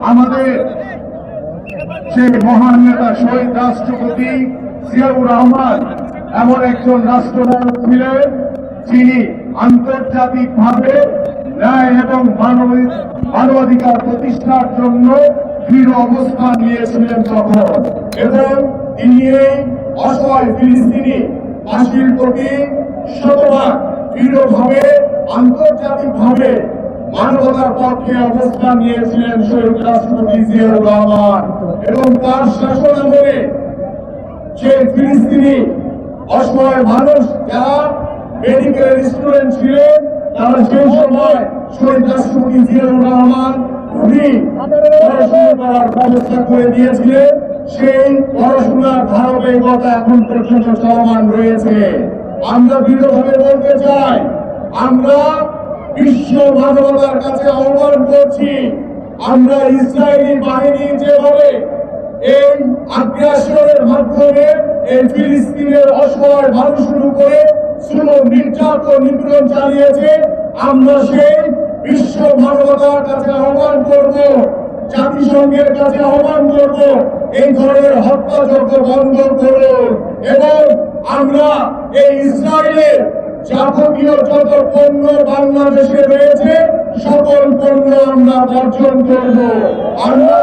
আমাদের সেই মহান নেতা শহীদ রাষ্ট্রপতি জিয়াউর রহমান এমন একজন রাষ্ট্রনায়ক ছিলেন যিনি আন্তর্জাতিকভাবে ন্যায় এবং মানবিক মানবাধিকার প্রতিষ্ঠার জন্য দৃঢ় অবস্থান নিয়েছিলেন তখন। এবং তিনি এই অসহায় ফিলিস্তিনি ফাঁসির প্রতি শতভাগ দৃঢ়ভাবে, আন্তর্জাতিকভাবে মানবতার পক্ষে অবস্থান নিয়েছিলেন শহীদ রাষ্ট্রপতি রহমান। এবং তার শাসন আমলে যে ফিলিস্তিনি অসহায় মানুষ যারা মেডিকেল স্টুডেন্ট ছিলেন, তারা সেই সময় শহীদ রাষ্ট্রপতি জিয়াউর রহমান ফ্রি পড়াশোনা করার ব্যবস্থা করে দিয়েছিলেন। সেই পড়াশোনার ধারাবাহিকতা এখন পর্যন্ত চলমান রয়েছে। আমরা দৃঢ়ভাবে বলতে চাই, আমরা বিশ্ব মানবতার কাছে আহ্বান করছি, আমরা ইসরায়েলি বাহিনী যেভাবে এই আগ্রাসনের মাধ্যমে এই ফিলিস্তিনের অসহায় মানুষের উপরে নির্যাতন নিপীড়ন চালিয়েছে, আমরা সেই বিশ্ব মানবতার কাছে আহ্বান করব, জাতিসংঘের কাছে আহ্বান করব, এই ধরনের হত্যাযজ্ঞ বন্ধ করুন এবং আমরা এই ইসরায়েলের যাবতীয় যত পণ্য আমরা বর্জন করব। আমরা